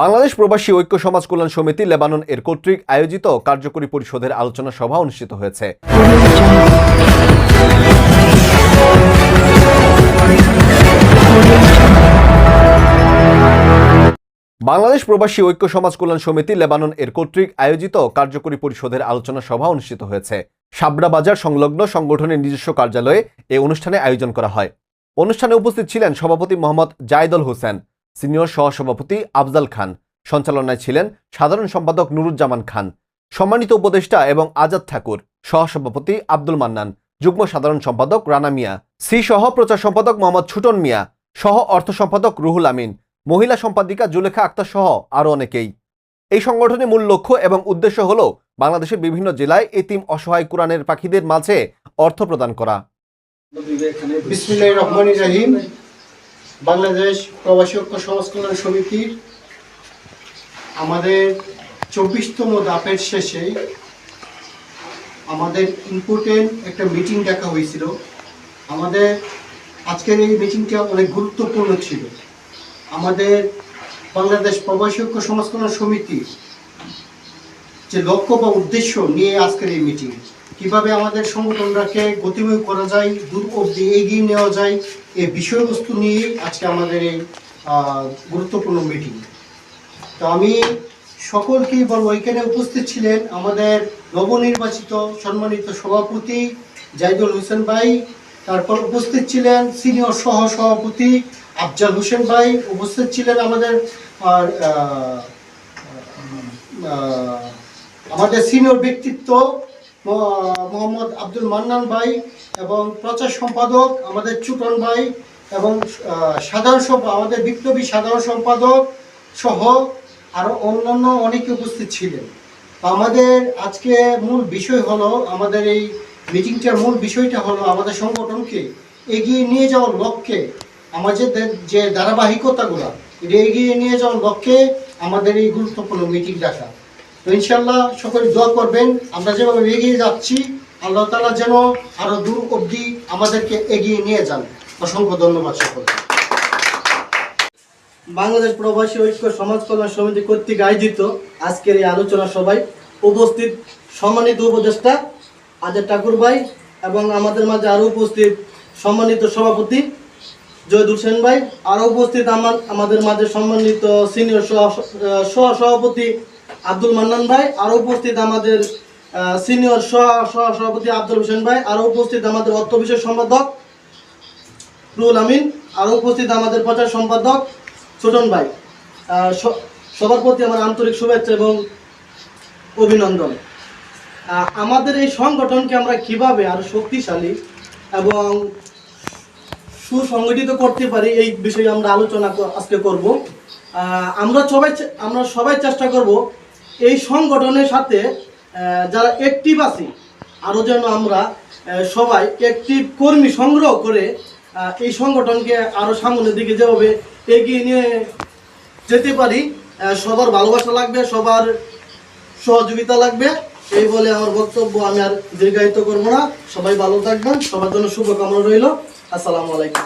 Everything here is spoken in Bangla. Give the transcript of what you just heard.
বাংলাদেশ প্রবাসী ঐক্য সমাজ কল্যাণ সমিতি লেবানন এর কর্তৃক আয়োজিত কার্যকরী পরিষদের আলোচনা সভা অনুষ্ঠিত হয়েছে। বাংলাদেশ প্রবাসী ঐক্য সমাজ কল্যাণ সমিতি লেবানন এর কর্তৃক আয়োজিত কার্যকরী পরিষদের আলোচনা সভা অনুষ্ঠিত হয়েছে। সাবড়া বাজার সংলগ্ন সংগঠনের নিজস্ব কার্যালয়ে এই অনুষ্ঠানে আয়োজন করা হয়। অনুষ্ঠানে উপস্থিত ছিলেন সভাপতি মোহাম্মদ জায়দুল হোসেন। সিনিয়র সহসভাপতি আফজাল খান। সঞ্চালনায় ছিলেন সাধারণ সম্পাদক নুরুজ্জামান খান। সম্মানিত উপদেষ্টা এবং আজাদ ঠাকুর। সহসভাপতি আব্দুল মান্নান। যুগ্ম সাধারণ সম্পাদক রানা মিয়া। সি সহ প্রচার সম্পাদক মোহাম্মদ ছুটন মিয়া। সহ অর্থ সম্পাদক রুহুল আমিন। মহিলা সম্পাদিকা জুলেখা আক্তার সহ আরও অনেকেই। এই সংগঠনের মূল লক্ষ্য এবং উদ্দেশ্য হল বাংলাদেশের বিভিন্ন জেলায় এতিম অসহায় কোরআনের পাখিদের মাঝে অর্থ প্রদান করা। বাংলাদেশ প্রবাসী ঐক্য সমাজ কল্যাণ সমিতির আমাদের চব্বিশতম দাপের শেষে আমাদের ইম্পর্টেন্ট একটা মিটিং ডাকা হয়েছিল। আমাদের আজকের এই মিটিংটা অনেক গুরুত্বপূর্ণ ছিল। আমাদের বাংলাদেশ প্রবাসী ঐক্য সমাজ কল্যাণ সমিতির যে লক্ষ্য বা উদ্দেশ্য নিয়ে আজকের এই মিটিং কীভাবে আমাদের সংগঠনটাকে গতিময় করা যায়, দূর অবধি এগিয়ে নেওয়া যায় এই বিষয়বস্তু নিয়ে আজকে আমাদের এই গুরুত্বপূর্ণ মিটিং তো আমি সকলকেই বলব, এখানে উপস্থিত ছিলেন আমাদের নবনির্বাচিত সম্মানিত সভাপতি জাইদুল হোসেন ভাই, তারপর উপস্থিত ছিলেন সিনিয়র সহ সভাপতি আফজাল হোসেন ভাই, উপস্থিত ছিলেন আমাদের আর আমাদের সিনিয়র ব্যক্তিত্ব মোহাম্মদ আব্দুল মান্নান ভাই এবং প্রচার সম্পাদক আমাদের চুটন ভাই এবং সাধারণ আমাদের বিপ্লবী সাধারণ সম্পাদক সহ আরও অন্যান্য অনেকে উপস্থিত ছিলেন। আমাদের আজকে মূল বিষয় হলো, আমাদের এই মিটিংটার মূল বিষয়টা হলো আমাদের সংগঠনকে এগিয়ে নিয়ে যাওয়ার লক্ষ্যে আমাদের যে- ধারাবাহিকতাগুলো, এটা এগিয়ে নিয়ে যাওয়ার লক্ষ্যে আমাদের এই গুরুত্বপূর্ণ মিটিং ডাকা। তো ইনশাল্লাহ সকলে দোয়া করবেন। আমরা যেভাবে এগিয়ে যাচ্ছি, আল্লাহ তালা যেন আরও দূর অবধি আমাদেরকে এগিয়ে নিয়ে যান। অসংখ্য ধন্যবাদ সকলকে। বাংলাদেশ প্রবাসী ঐক্য সমাজ কল্যাণ সমিতি কর্তৃক আয়োজিত আজকের এই আলোচনা সবাই উপস্থিত সম্মানিত উপদেষ্টা আজাদ ঠাকুর ভাই এবং আমাদের মাঝে আরও উপস্থিত সম্মানিত সভাপতি জয়দুল সেন ভাই আরও উপস্থিত আমার আমাদের মাঝে সম্মানিত সিনিয়র সহ সহ সভাপতি আব্দুল মান্নান ভাই আরও উপস্থিত আমাদের সিনিয়র সহ সহ সভাপতি আব্দুল হোসেন ভাই আরও উপস্থিত আমাদের অর্থ বিষয় সম্পাদক রুহুল আমিন আরও উপস্থিত আমাদের প্রচার সম্পাদক ছোটন ভাই। সবার প্রতি আমার আন্তরিক শুভেচ্ছা এবং অভিনন্দন। আমাদের এই সংগঠনকে আমরা কীভাবে আরও শক্তিশালী এবং সুসংগঠিত করতে পারি এই বিষয়ে আমরা আলোচনা আজকে করব। আমরা সবাই আমরা সবাই চেষ্টা করব এই সংগঠনের সাথে যারা অ্যাক্টিভ আছি, আরও যেন আমরা সবাই অ্যাক্টিভ কর্মী সংগ্রহ করে এই সংগঠনকে আরও সামনের দিকে যেভাবে এগিয়ে নিয়ে যেতে পারি সবার ভালোবাসা লাগবে, সবার সহযোগিতা লাগবে। এই বলে আমার বক্তব্য আমি আর দীর্ঘায়িত করব না। সবাই ভালো থাকবেন, সবার জন্য শুভকামনা রইল। আসসালামু আলাইকুম।